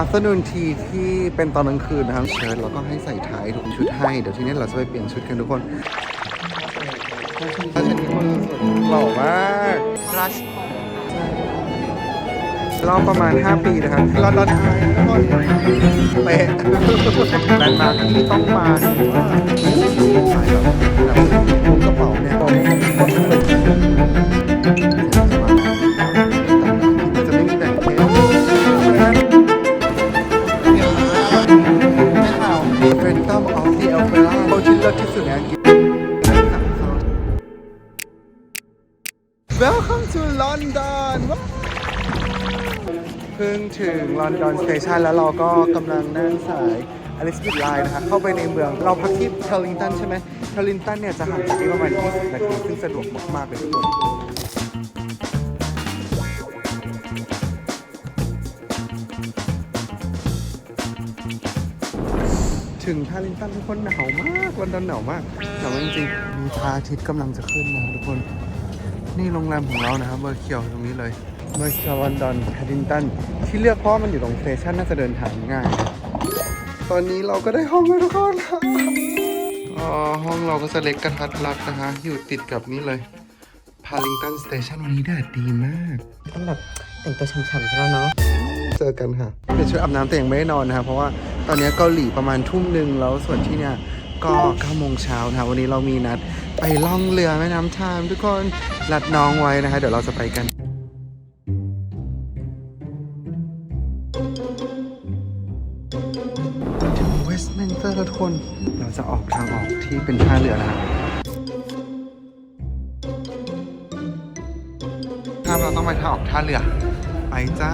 อัฟเตอร์นูนทีที่เป็นตอนกลางคืนนะครับเชิญแล้วก็ให้ใส่ท้ายทุกชุดให้ เดี๋ยวทีนี้เราจะไปเปลี่ยนชุดกันทุกคนถ้าฉันมีคนหล่อมากรัชรอบประมาณ 5 ปีนะครับลอนดอนไอทุกคนเป๊ะแลนด์มาร์คที่ต้องมาว่าสายแบบแบบผมกระเป๋าเนี่ย ที่เลิศที่สุดในอังกฤษ Welcome to London เพิ่งถึงลอนดอนสเตชันแล้วเราก็กำลังนั่งสายอลิสบิทไลน์นะคะเข้าไปในเมืองเราพักที่เทลลิงตันใช่ไหมเทลลิงตันเนี่ยจะห่างจากนี้ประมาณ 20 นาที ซึ่งสะดวกมากๆเลยทุกคน ถึงทารินตันทุกคนหนาวมากลอนดอนหนาวมากหนาวมากจริงๆมีพระอาทิตย์กำลังจะขึ้นนะครับทุกคน นี่โรงแรมของเรานะครับเบอร์เคียวตรงนี้เลยเบอร์เคียวลอนดอนทารินตันที่เลือกเพราะว่ามันอยู่ตรงสเตชันน่าจะเดินทางง่าย ตอนนี้เราก็ได้ห้องแล้วทุกคนอ๋อห้องเราก็จะเล็กกระทัดรัดนะคะอยู่ติดกับนี่เลยพาริงตันสเตชันวันนี้แดดดีมากต้องแบบแต่งตัวฉ่ำๆซะแล้วเนาะเจอกันค่ะเป็นชุดอาบน้ำแต่ยังไม่ได้นอนนะครับเพราะว่า ตอนนี้เกาหลีประมาณทุ่มหนึ่งแล้วส่วนที่เนี่ยก็9โมงเช้านะวันนี้เรามีนัดไปล่องเรือแม่น้ำทามทุกคนรัดน้องไว้นะคะ เดี๋ยวเราจะไปกันถึงเวสต์มินเตอร์ทุกคนเราจะออกทางออกที่เป็นท่าเรือนะครับเราต้องไปทางออกท่าเรือไปจ้า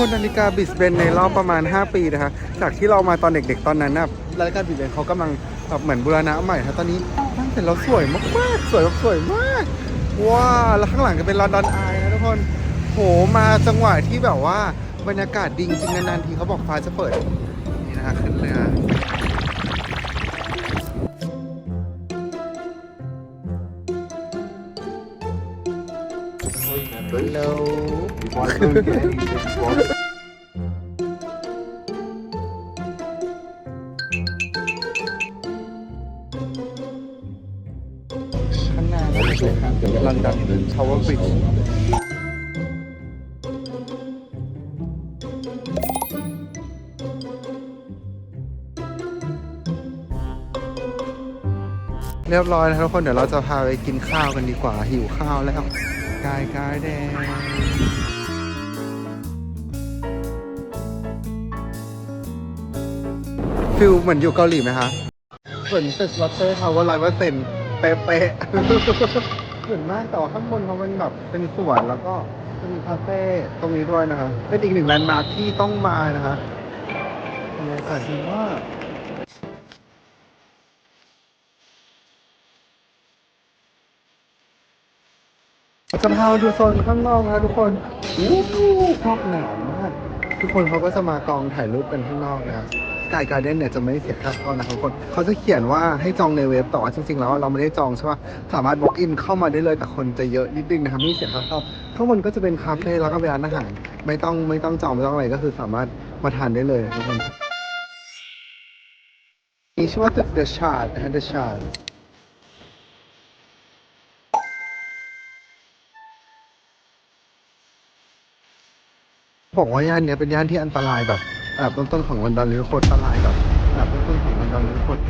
คนนาฬิกาบิสเบนในรอบประมาณ 5 ปีนะคะ จากที่เรามาตอนเด็กๆตอนนั้นนะนาฬิกาบิสเบนเขากำลังแบบเหมือนบูรณะใหม่ครับตอนนี้ตั้งแต่เราสวยมากๆสวยแบบสวยมากว้าแล้วข้างหลังก็เป็นลอนดอนไอนะทุกคนโหมาจังหวะที่แบบว่าบรรยากาศดีจริงๆนานๆทีเขาบอกฟ้าจะเปิดนี่นะคะขึ้นเรือ Hello ข้างหน้าเราจะเป็นครับลอนดอนทาวเวอร์บริดจ์เรียบร้อยนะครับทุกคนเดี๋ยวเราจะพาไปกินข้าวกันดีกว่าหิวข้าวแล้ว กายกายแดงฟิลเหมือนอยู่เกาหลีไหมคะเหมือนตึกลอตเตอร์ทาวเวอร์ร้อยเปอร์เซ็นต์เป๊ะๆเหมือนมากแต่ว่าข้างบนเขาเป็นแบบเป็นสวนแล้วก็จะมีคาเฟ่ตรงนี้ด้วยนะคะเป็นอีกหนึ่งแลนด์มาร์คที่ต้องมานะคะบรรยากาศดีมาก จะพามาดูโซนข้างนอกนะทุกคนอู้ชอบหนาวมาก ทุกคนเขาก็จะมากองถ่ายรูปกันข้างนอกนะครับกายการ์เด้นเนี่ยจะไม่เสียค่าเข้านะครับทุกคน เขาจะเขียนว่าให้จองในเว็บแต่ว่าจริงๆ แล้วเราไม่ได้จองใช่ปะสามารถ walk in เข้ามาได้เลยแต่คนจะเยอะนิดนึงนะครับไม่เสียค่าเข้าข้างบนก็จะเป็นคาเฟ่แล้วก็เป็นร้านอาหาร ไม่ต้องไม่ต้องจองไม่ต้องอะไรก็คือสามารถมาทานได้เลยทุกคนมีชื่อว่าตึก The Shard นะฮะ The Shard บอกว่าย่านเนี้ยเป็นย่านที่อันตรายแบบอันดับต้นๆของลอนดอนหรือโคตรอันตรายแบบอันดับต้นๆของลอนดอนหรือโคตร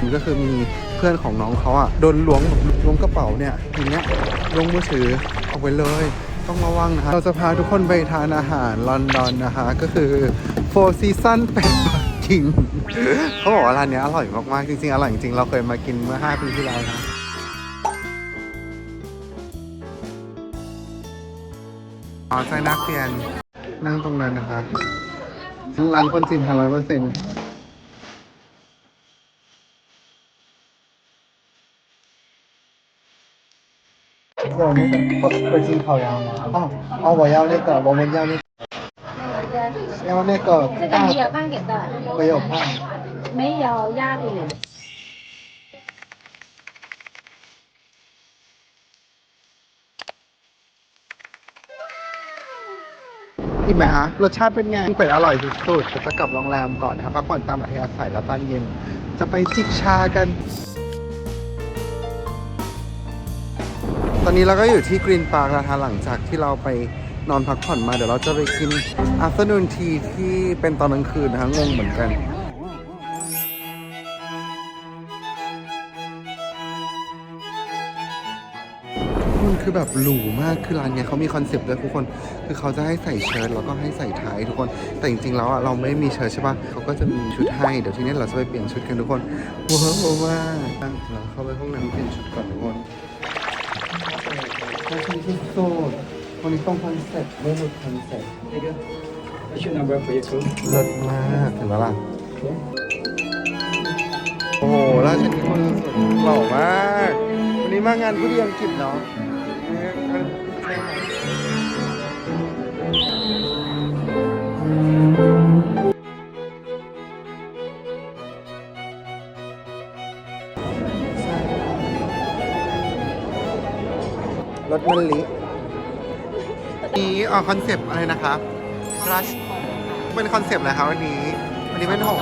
นี่ก็คือมีเพื่อนของน้องเขาอะโดนล้วงล้วงกระเป๋าเนี่ยอย่างเงี้ยล้วงมือถือออกไปเลย ต้องระวังนะคะเราจะพาทุกคนไปทานอาหารลอนดอนนะคะ ก็คือ Four Season เป็ดปักกิ่งเขาบอกว่าร้านเนี้ยอร่อยมากๆจริงๆอร่อยจริงๆเราเคยมากินเมื่อ 5 ปีที่แล้วนะ อ๋อใช่นักเรียนนั่งตรงนั้นนะครับร้านคนจีนทานร้อยเปอร์เซ็นต์我那个北京烤鸭吗？哦哦，我要那个，我们要那个，要那个大这个你有放给的？没有胖。没有鸭饼。 อิ่มไหมฮะรสชาติเป็นไงเป็ดอร่อยสุดๆจะกลับโรงแรมก่อนนะครับพักผ่อนตามอัธยาศัยแล้วตอนเย็น จะไปจิบชากัน ตอนนี้เราก็อยู่ที่กรีนพาร์คแล้วะคะหลังจากที่เราไปนอนพักผ่อนมาเดี๋ยวเราจะไปกินอัฟเตอร์นูนทีที่เป็นตอนกลางคืนนะคะงงเหมือนกัน คือแบบหรูมากคือร้านเนี้ยเขามีคอนเซปต์ด้วยทุกคน คือเขาจะให้ใส่เชิ้ตแล้วก็ให้ใส่ไทยทุกคน แต่จริงๆแล้วอะเราไม่มีเชิ้ตใช่ปะเขาก็จะมีชุดให้เดี๋ยวทีนี้เราจะไปเปลี่ยนชุดกันทุกคนว้าวมากเราเข้าไปห้องน้ำเปลี่ยนชุดก่อนทุกคนเขาชุดที่สุดวันนี้ต้องคอนเซ็ปต์ไม่หลุดคอนเซ็ปต์เลิศมากเห็นปะล่ะโอ้โหราชนิคนสุดหล่อมาก วันนี้มางานผู้ดีอังกฤษเนาะ รถมันลินี้ออกคอนเซปต์อะไรนะครับ rush เป็นคอนเซปต์อะไรครับวันนี้ วันนี้เป็นหก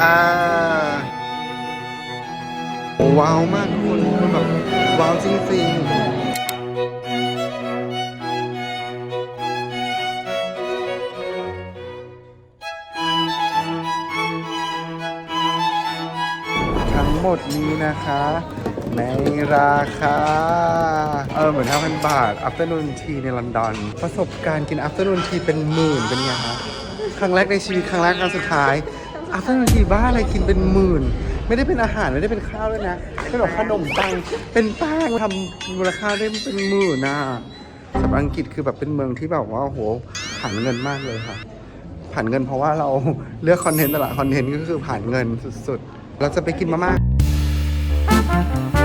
อ่าว้าวมากทุกคนแบบว้าวจริงๆ ดนี้นะคะ ในราคา เออเหมือน5,000 บาท afternoon tea ในลอนดอน ประสบการณ์กิน afternoon tea เป็นหมื่นเป็นไงคะครั้งแรกในชีวิตครั้งแรกครั้งสุดท้าย afternoon tea บ้าอะไรกินเป็นหมื่น ไม่ได้เป็นอาหารไม่ได้เป็นข้าวด้วยนะเป็นแบบขนมปังเป็นแป้งทำมูลค่าได้เป็นหมื่นนะสำหรับอังกฤษคือแบบเป็นเมืองที่แบบว่าโหผ่านเงินมากเลยค่ะผ่านเงินเพราะว่าเราเลือกคอนเทนต์แต่ละคอนเทนต์ก็คือผ่านเงินสุดๆ เราจะไปกินมาม่า บ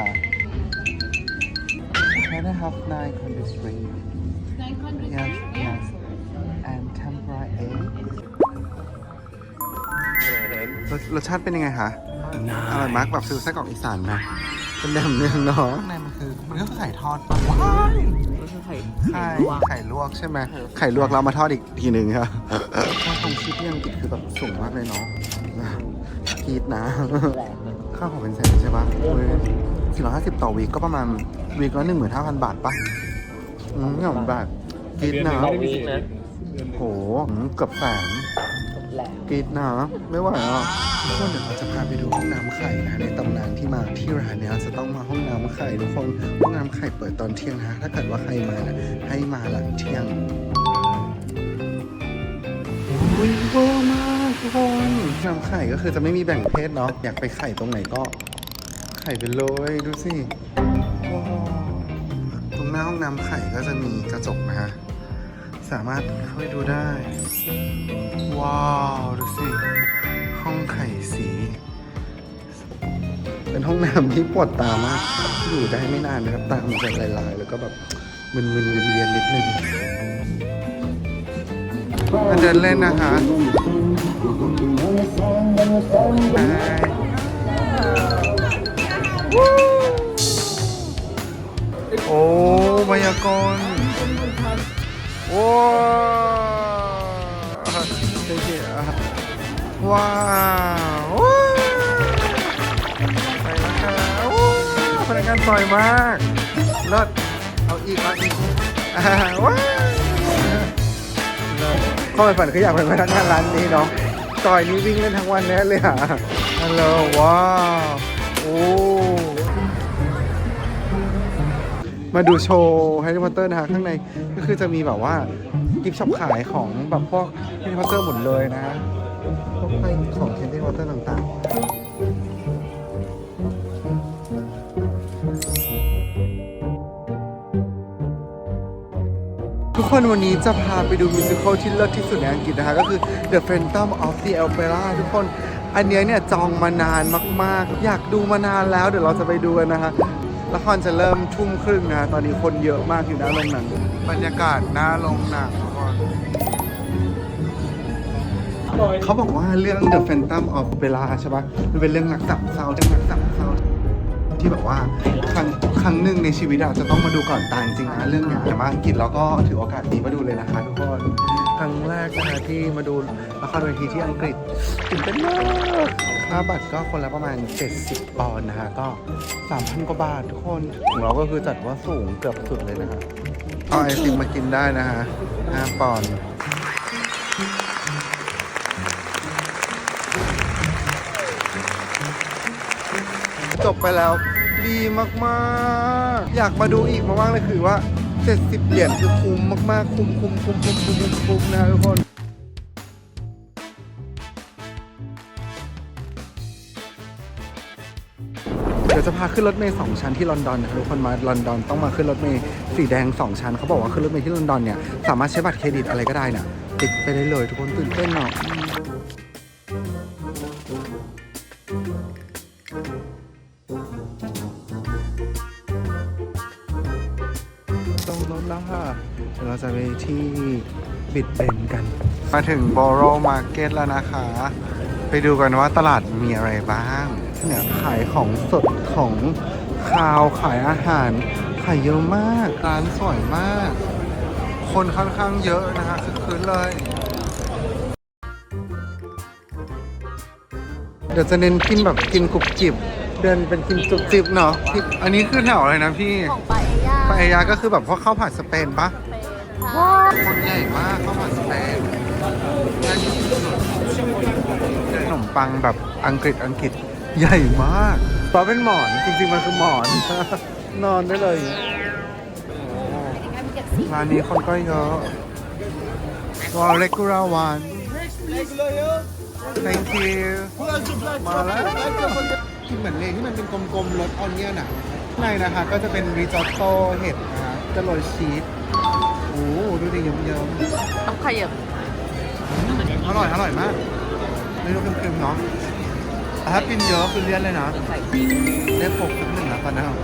ต้องส่งสายตา Can I have nine country spring? Nine hundred Yes, three? yes. And tempura egg รสรสชาติเป็นยังไงคะอร่อยมากแบบฟิลไส้กรอกอีสานนะเป็นแหนมเนืองเนาะข้างในมันคือมันก็คือไข่ทอดปะว้ายก็คือไข่ไข่ไข่ลวกใช่ไหมไข่ลวกเรามาทอดอีกทีหนึ่งค่ะค่าของชีพที่อังกฤษคือแบบสูงมากเลยเนาะกรีดนะแหลกเลยค่าของเป็นแสนใช่ปะ สี่ร้อยห้าสิบต่อวีกก็ประมาณวีกละหนึ่งหมื่นห้าพันบาทปะอืมหนึ่งหมื่นบาทกรีดนะไม่ได้มีสิทธิ์นะ โหอืมเกือบแสนแหลกกรีดนะไม่ไหวอะทุกคนเดี๋ยวเราจะพาไปดูห้องน้ำไข่นะในตำนานที่มาที่ร้านเนี้ยจะต้องมาห้องน้ำไข่ทุกคนห้องน้ำไข่เปิดตอนเที่ยงนะถ้าเกิดว่าใครมาเนี่ยให้มาหลังเที่ยงอุ้ยเวอร์มากทุกคนน้ำไข่ก็คือจะไม่มีแบ่งเพศเนาะอยากไปไข่ตรงไหนก็ ไข่ไปเลยดูสิว้าวตรงหน้าห้องน้ำไข่ก็จะมีกระจกนะฮะ สามารถเข้าไปดูได้ ว้าว ดูสิ ห้องไข่สี เป็นห้องน้ำที่ปวดตามาก อยู่ได้ไม่นานนะครับ ตามันจะลายๆ แล้วก็แบบมึนๆเวียนๆนิดนึงมาเดินเล่นนะคะไป โอ้มายากลว้าวเท่ๆอะว้าวไปแล้วค่ะโอ้พนักงานสวยมากเลิศเอาอีกเอาอีกว้าวเลิศข้อไปฝันคืออยากเป็นพนักงานร้านนี้เนาะจอยนี้วิ่งเล่นทั้งวันแน่เลยอะฮัลโหลว้าว มาดูโชว์แฮร์รี่พอตเตอร์นะฮะข้างในก็คือจะมีแบบว่ากิฟช็อปขายของแบบพวกแฮร์รี่พอตเตอร์หมดเลยนะพวกของแฮร์รี่พอตเตอร์ต่างๆ ทุกคนวันนี้จะพาไปดูมิวสิควลที่เลิศที่สุดในอังกฤษนะคะ ก็คือ The Phantom of the Opera ทุกคนอันนี้เนี่ยจองมานานมากๆ อยากดูมานานแล้วเดี๋ยวเราจะไปดูกันนะคะ ละครจะเริ่มทุ่มครึ่งนะตอนนี้คนเยอะมากอยู่หน้าโรงหนังบรรยากาศหน้าโรงหนังทุกคนเขาบอกว่าเรื่อง The Phantom of Opera ใช่ปะมันเป็นเรื่องรักสามเศร้าเรื่องรักสามเศร้าที่แบบว่าครั้งครั้งหนึ่งในชีวิตอะจะต้องมาดูก่อนตายจริงนะเรื่องนี้แต่มาอังกฤษแล้วก็ถือโอกาสนี้มาดูเลยนะคะทุกคนครั้งแรกนะคะที่มาดูละครเวทีที่อังกฤษตื่นเต้นมาก ค่าบัตรก็คนละประมาณ 70 ปอนด์นะคะ ก็ 3,000 กว่าบาททุกคน ของเราก็คือจัดว่าสูงเกือบสุดเลยนะคะเอาไอติมมากินได้นะคะ5ปอนด์จบไปแล้วดีมากๆ อยากมาดูอีกมากๆเลยคือว่า 70 เหรียญคือคุ้มมากๆ คุ้มคุ้มคุ้มคุ้มคุ้มคุ้มคุ้มนะทุกคน ดี๋ยวจะพาขึ้นรถเมล์สองชั้นที่ลอนดอนนะครับทุกคนมาลอนดอนต้องมาขึ้นรถเมล์สีแดงสองชั้นเขาบอกว่าขึ้นรถเมล์ที่ลอนดอนเนี่ยสามารถใช้บัตรเครดิตอะไรก็ได้น่ะติดไปได้เลยทุกคนตื่นเต้นเนาะลงรถแล้วค่ะเดี๋ยวเราจะไปที่บิดเบนกัน มาถึงบอโรมาร์เก็ตแล้วนะคะ ไปดูกันว่าตลาดมีอะไรบ้าง เนี่ยขายของสดของคาวขายอาหารขายเยอะมาก ร้านสวยมาก คนค่อนข้างเยอะนะฮะคึกคืนเลย เดี๋ยวจะเน้นกินแบบกินกรุบจิบ เดินเป็นกินจุบจิบเนาะพี่อันนี้คือแถวอะไรนะพี่ของปาเอย่าปาเอยาก็คือแบบพวกข้าวผัดสเปนปะเป็นค่ะคนใหญ่มากข้าวผัดสเปนน่ากินสุดๆขนมปังแบบอังกฤษอังกฤษ ใหญ่มากเพราะเป็นหมอน จริง ๆ มันคือหมอน นอนได้เลยร้านนี้คนก็เยอะวอลเลกูราวัน thank you มาแล้วกินเหมือนเลที่มันเป็นกลมๆรสออนเนียนอะข้างในนะคะก็จะเป็นริซอตโต้เห็ดนะคะจะโรยชีสโอ้โหดูดิเยิ้มๆต้องขยับอร่อย อร่อยมากเมนูเค็มๆเนาะแต่ ถ้ากินเยอะคือเลี่ยนเลยนะเรียกปกนิดหนึ่งนะตอนนั้นอะ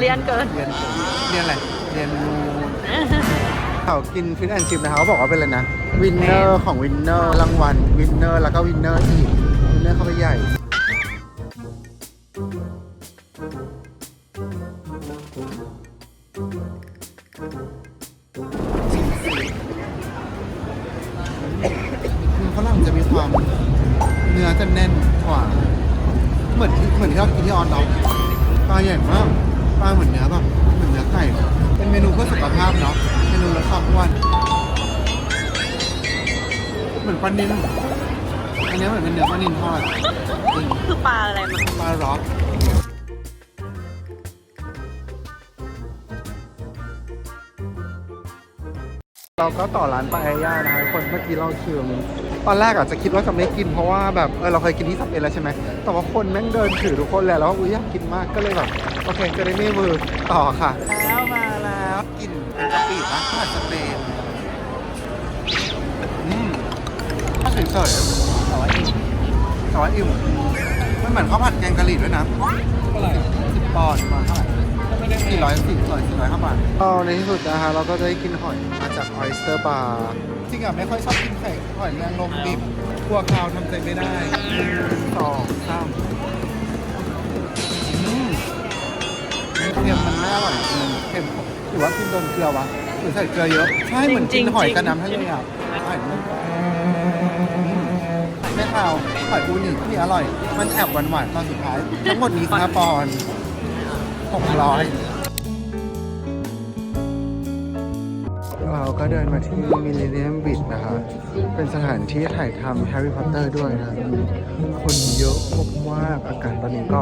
เลียนเกินเรียนเรียนอะไรเรียนรูเขากินฟินแอนชิพนะคะเขาบอกว่าเป็นอะไรนะวินเนอร์ของวินเนอร์รางวัลวินเนอร์แล้วก็วินเนอร์อีกวินเนอร์เข้าไปใหญ่ เหมือนที่เหมือนที่เรากินที่ออนด็อกปลาใหญ่มากปลาเหมือนเนื้อแบบเหมือนเนื้อไก่เป็นเมนูเพื่อสุขภาพเนาะเมนูลดความอ้วนเหมือนปลานิลอันนี้เหมือนเป็นเนื้อปลานิลทอดจริงคือปลาอะไรมันปลาร็อกเราก็ต่อร้านปลาแอย่านะคะทุกคนเมื่อกี้เราคิว ตอนแรกอาจจะคิดว่าจะไม่กินเพราะว่าแบบเออเราเคยกินที่สับเอ็นแล้วใช่ไหมแต่ว่าคนแม่งเดินถือทุกคนเลยแล้วอุ้ยอยากกินมากก็เลยแบบโอเคจะได้ไม่มือต่อค่ะ แล้วมาแล้วกินกะปินะผัดสเปนอืมข้าวเฉยๆแต่ว่าอิ่มแต่ว่าอิ่มมันเหมือนข้าวผัดแกงกะหรี่ด้วยนะเท่าไหร่สิบปอนด์มาเท่าไหร่ไม่ได้สี่ร้อยสี่ร้อยสี่ร้อยห้าบาทก็ในที่สุดนะคะเราก็จะได้กินหอยมาจากออยสเตอร์บาร์ จริงอะไม่ค่อยชอบกินไข่หอยนางรมดิบกลัวคาวทำใจไม่ได้หนึ่งสองสามอืมเค็มมันไม่อร่อยจริงเค็มหรือว่ากินโดนเกลือวะหรือใส่เกลือเยอะใช่เหมือนกินหอยกระน้ำทะเลอะหอยมันไม่คาวหอยปูนี่ที่อร่อย มันแอบหวานๆตอนสุดท้าย ทั้งหมดนี้ค่าปอนด์หกร้อย ก็เดินมาที่มิลเลนเนียมบิดนะคะ เป็นสถานที่ถ่ายทำแฮร์รี่พอตเตอร์ด้วยนะ คนเยอะมากๆอากาศตอนนี้ก็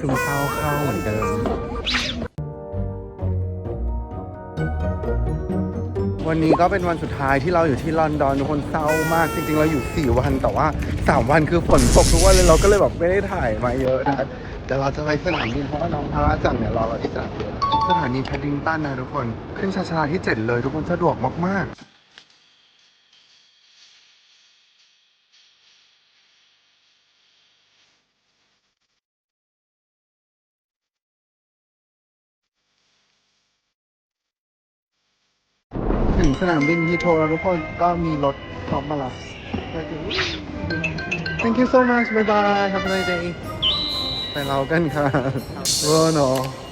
ซึมเศร้าเข้าเหมือนเดิม วันนี้ก็เป็นวันสุดท้ายที่เราอยู่ที่ลอนดอนทุกคนเศร้ามากจริง ๆ เราอยู่ 4 วันแต่ว่า 3 วันคือฝนตกทุกวันเลยเราก็เลยแบบไม่ได้ถ่ายมาเยอะนะเดี๋ยวเราจะไปสนามบินเพราะว่าน้องพาราจังเนี่ยรอเราที่สนามบิน สถานีแพดดิงตันนะทุกคน ขึ้นช้าๆที่ 7 เลยทุกคนสะดวกมาก ๆถึงสนามบินฮีโทรแล้วทุกคนก็มีรถพร้อมมารับ Thank you so much bye bye have a nice day ไปเรากันค่ะเวอร์เนาะ